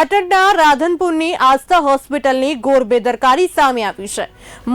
પાટણના રાધનપુરની આસ્થા હોસ્પિટલની ઘોર બેદરકારી સામે આવી છે.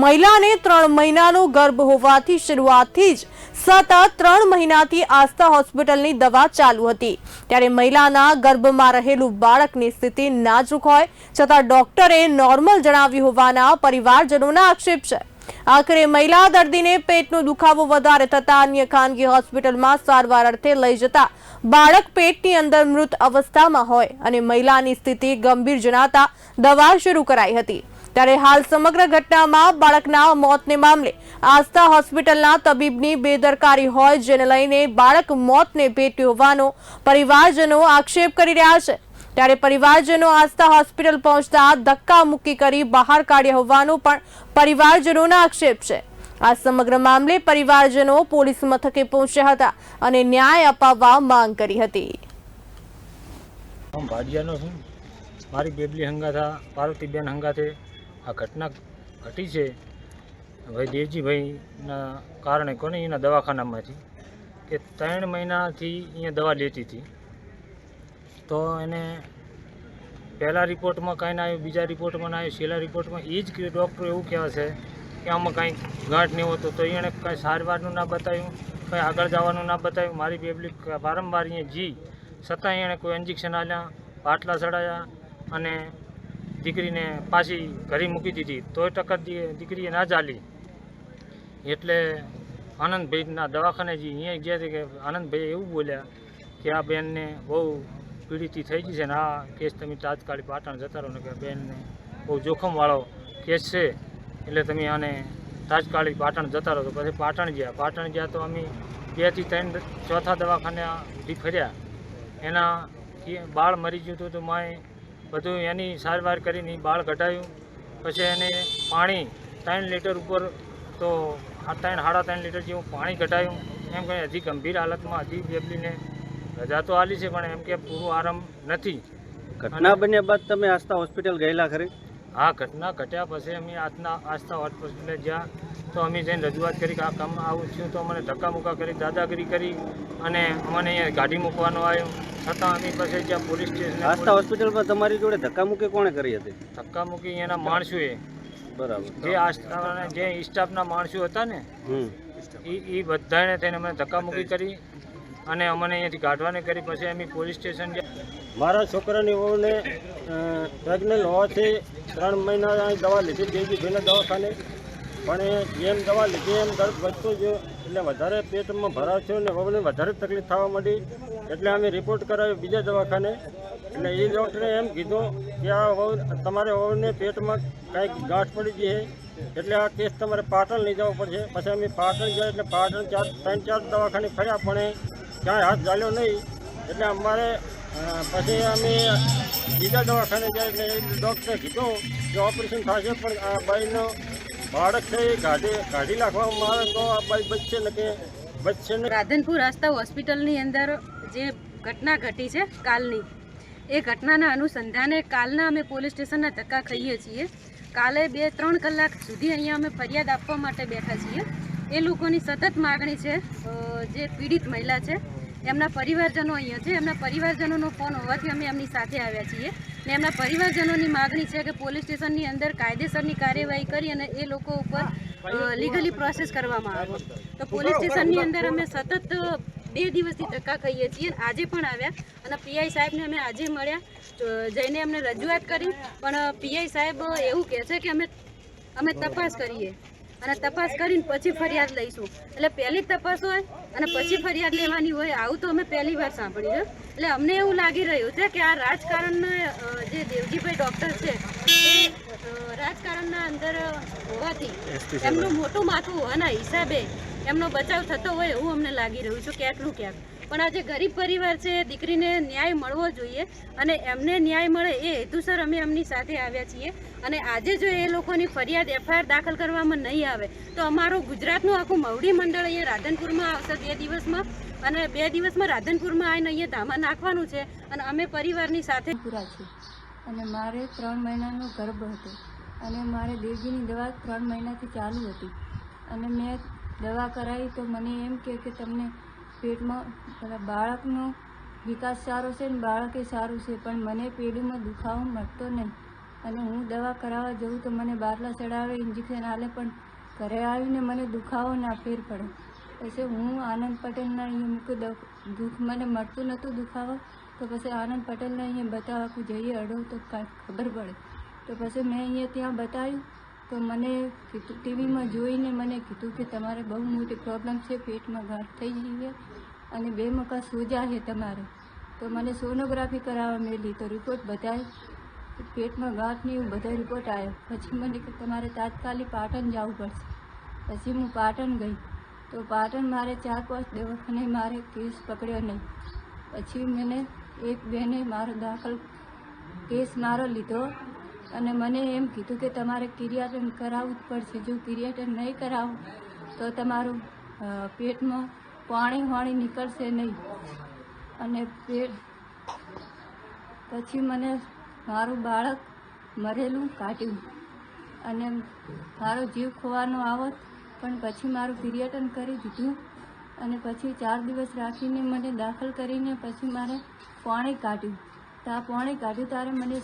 મહિલાને ત્રણ મહિનાનો ગર્ભ હોવાથી શરૂઆતથી જ સતત ત્રણ મહિનાથી આસ્થા હોસ્પિટલની દવા ચાલુ હતી. ત્યારે મહિલાના ગર્ભમાં રહેલું બાળકની સ્થિતિ નાજુક હોય છતાં ડોક્ટરે નોર્મલ જણાવ્યું હોવાના પરિવારજનોના આક્ષેપ છે. આખરે મહિલા દર્દીને પેટનો દુખાવો વધારે થતા અન્ય ખાનગી હોસ્પિટલમાં સારવાર અર્થે લઈ જતા બાળક પેટની અંદર મૃત અવસ્થામાં હોય અને મહિલાની સ્થિતિ ગંભીર જણાતા દવા શરૂ કરાઈ હતી. ત્યારે હાલ સમગ્ર ઘટનામાં બાળકના મોતને મામલે આસ્થા હોસ્પિટલના તબીબની બેદરકારી હોય જેને લઈને બાળક મોતને ભેટ્યું હોવાનો પરિવારજનો આક્ષેપ કરી રહ્યા છે. ત્યારે પરિવારજનો આસ્થા હોસ્પિટલ પહોંચતા ધક્કા મુક્કી કરી બહાર કાઢ્યા હોવાનો પણ પરિવારજનોના આક્ષેપ છે. આ સમગ્ર મામલે પરિવારજનો પોલીસ મથકે પહોંચ્યા હતા અને ન્યાય અપાવવા માંગ કરી હતી. મારી બેબલી હંગાથા પાર્વતીબેન હંગાથે આ ઘટના ઘટી છે. ભાઈ દેવજીભાઈના કારણે કોને એના દવાખાનામાંથી કે ત્રણ મહિનાથી અહીંયા દવા લેતી હતી. તો એને પહેલા રિપોર્ટમાં કાંઈ ના આવ્યું, બીજા રિપોર્ટમાં ના આવ્યું, છેલ્લા રિપોર્ટમાં એ જ ડૉક્ટર એવું કહેવા છે કે આમાં કાંઈ ગાંઠ નહીં હોતો. તો એણે કાંઈ સારવારનું ના બતાવ્યું, કંઈ આગળ જવાનું ના બતાવ્યું. મારી પબ્લિક વારંવાર અહીંયા જી છતાં એણે કોઈ ઇન્જેક્શન આલ્યા, પાટલા ચડાયા અને દીકરીને પાછી ઘરે મૂકી દીધી. તોય ટક્કર દીકરીએ ના ચાલી. એટલે આનંદભાઈના દવાખાને જી, અહીંયા ગયા છે કે આનંદભાઈ એવું બોલ્યા કે આ બેનને બહુ પીડિત થઈ ગઈ છે ને આ કેસ તમે તાત્કાલિક પાટણ જતા રહો ને કે બેનને બહુ જોખમવાળો કેસ છે. એટલે તમે આને તાત્કાલિક પાટણ જતા રહો તો પછી પાટણ ગયા. પાટણ ગયા તો અમે બેથી ત્રણ ચોથા દવાખાને સુધી ફર્યા. એના બાળ મરી ગયું હતું તો માએ બધું એની સારવાર કરીને બાળ કઢાયું. પછી એને પાણી ત્રણ લીટર ઉપર તો ત્રણ, સાડા ત્રણ લીટર જેવું પાણી કઢાયું. એમ કહે હજી ગંભીર હાલતમાં હજી બેબલીને રજા તો આલી છે પણ એમ કે પૂરું આરામ નથી. ઘટના બન્યા બાદ તમે આસ્થા હોસ્પિટલ ગયેલા ખરી? હા ઘટના ઘટ્યા પછી અમે આજના આસ્થા હોસ્પિટલે જ્યાં તો અમે જઈને રજૂઆત કરી કે આ કામ આવું થયું તો અમને ધક્કા મુક્કા કરી દાદાગીરી કરી અને અમને અહીંયા ગાડી મૂકવાનો આવ્યો. છતાં અમે પછી જ્યાં પોલીસ આસ્થા હોસ્પિટલમાં તમારી જોડે ધક્કામુક્કી કોણે કરી હતી? ધક્કા મૂકી એના માણસોએ. બરાબર. જે આસ્થાના જે સ્ટાફના માણસો હતા ને એ બધાને થઈને અમને ધક્કા મૂકી કરી. અને અમને અહીંયાથી કાઢવાને કરી, પછી અમે પોલીસ સ્ટેશન મારા છોકરાની વહુને પ્રેગ્નન્ટ હોવાથી ત્રણ મહિના દવા લીધી દેવીભાઈના દવાખાને. પણ જેમ દવા લીધી, એમ ગર્ભ વધતો જ એટલે વધારે પેટમાં ભરાવ થયો ને વહુને વધારે તકલીફ થવા માંડી. એટલે અમે રિપોર્ટ કરાવ્યો બીજા દવાખાને. એટલે એ ડૉક્ટરે એમ કીધું કે આ વહુ, તમારે વહુને પેટમાં કાંઈક ગાંઠ પડી ગઈ એટલે આ કેસ તમારે પાટણ લઈ જવો પડશે. પછી અમે પાટણ ગયા, એટલે પાટણ ચાર, ત્રણ, ચાર દવાખાને ફર્યા પણ ક્યાંય હાથ ચાલ્યો નહીં. એટલે અમારે પછી અમે બીજા દવાખાને ગયા એટલે ડૉક્ટરે કીધું કે ઓપરેશન થશે, પણ આ બાઈનો બાળક છે એ કાઢી કાઢી નાખવામાં આવે તો આ બાઈ બચશે ને કે બચશે ને? રાધનપુર આસ્થા હોસ્પિટલની અંદર જે ઘટના ઘટી છે કાલની, એ ઘટનાના અનુસંધાને કાલના અમે પોલીસ સ્ટેશનના ધક્કા ખાઈએ છીએ. કાલે બે, ત્રણ કલાક સુધી અહીંયા અમે ફરિયાદ આપવા માટે બેઠા છીએ. એ લોકોની સતત માગણી છે જે પીડિત મહિલા છે, એમના પરિવારજનો અહીંયા છે, એમના પરિવારજનોનો ફોન હોવાથી અમે એમની સાથે આવ્યા છીએ ને એમના પરિવારજનોની માગણી છે કે પોલીસ સ્ટેશનની અંદર કાયદેસરની કાર્યવાહી કરી અને એ લોકો ઉપર લીગલી પ્રોસેસ કરવામાં આવે. તો પોલીસ સ્ટેશનની અંદર અમે સતત બે દિવસથી ધક્કા ખાઈએ છીએ આજે પણ આવ્યા અને પીઆઈ સાહેબને અમે આજે મળ્યા જઈને અમને રજૂઆત કરી. પણ પીઆઈ સાહેબ એવું કહે છે કે અમે અમે તપાસ કરીએ. અને તપાસ કરીને પછી ફરિયાદ લઈશું. એટલે પહેલી તપાસ હોય અને પછી ફરિયાદ લેવાની હોય આવું તો અમે પહેલી વાર સાંભળ્યું છે. એટલે અમને એવું લાગી રહ્યું છે કે આ રાજકારણના જે દેવજીભાઈ ડૉક્ટર છે એ રાજકારણના અંદર હોવાથી એમનું મોટું માથું હોવાના હિસાબે એમનો બચાવ થતો હોય એવું અમને લાગી રહ્યું છે ક્યાંકનું ક્યાંક. પણ આ જે ગરીબ પરિવાર છે, દીકરીને ન્યાય મળવો જોઈએ અને એમને ન્યાય મળે એ હેતુસર અમે એમની સાથે આવ્યા છીએ. અને આજે જો એ લોકોની ફરિયાદ એફઆઈઆર દાખલ કરવામાં નહીં આવે, તો અમારું ગુજરાતનું આખું મવડી મંડળ અહીંયા રાધનપુરમાં આવશે બે દિવસમાં. અને બે દિવસમાં રાધનપુરમાં આવીને અહીંયા ધામા નાખવાનું છે અને અમે પરિવારની સાથે પૂરા છીએ. અને મારે ત્રણ મહિનાનો ગર્ભ હતો. અને મારે દેવજીની દવા ત્રણ મહિનાથી ચાલુ હતી. અને મેં દવા કરાવી તો મને એમ કે તમને પેટમાં પેલા બાળકનો વિકાસ સારો છે ને બાળકે સારું છે, પણ મને પેઢીમાં દુખાવો મળતો નહીં. અને હું દવા કરાવવા જઉં તો મને બાટલા ચડાવે ઇન્જેક્શન આલે, પણ ઘરે આવીને મને દુખાવો ના ફેર પડે. પછી હું આનંદ પટેલના અહીંયા મૂકું દુઃખ મને મળતું નહોતું દુખાવો, તો પછી આનંદ પટેલને અહીંયા બતાવવા જઈએ અડો તો કાંઈ ખબર પડે. તો પછી મેં અહીંયા ત્યાં બતાવ્યું તો મને કીધું, ટીવીમાં જોઈને મને કીધું કે તમારે બહુ મોટી પ્રોબ્લેમ છે, પેટમાં ગાંઠ થઈ ગઈ છે અને બે મકા સોજા છે તમારે. તો મને સોનોગ્રાફી કરાવવા મેલી તો રિપોર્ટ બધા પેટમાં ગાંઠની બધા રિપોર્ટ આવ્યો પછી મને કે તમારે તાત્કાલિક પાટણ જવું પડશે. પછી હું પાટણ ગઈ. તો પાટણ મારે ચાર પાંચ દવાખાને મારે કેસ પકડ્યો નહીં. પછી મને એક બેને મારો દાખલ, કેસ મારો લીધો અને મને એમ કીધું કે તમારે કિરિયાટન કરાવવું જ પડશે. જો કિરિયાટન નહીં કરાવો, તો તમારું પેટમાં પાણી વાણી નીકળશે નહીં. અને પેટ, પછી મને મારું બાળક મરેલું કાઢ્યું. અને મારો જીવ ખોવાનો આવત, પણ પછી મારું પીરિયટન કરી દીધું. અને પછી ચાર દિવસ રાખીને મને દાખલ કરીને પછી મારે પાણી કાઢ્યું. તો આ પાણી કાઢ્યું, ત્યારે મને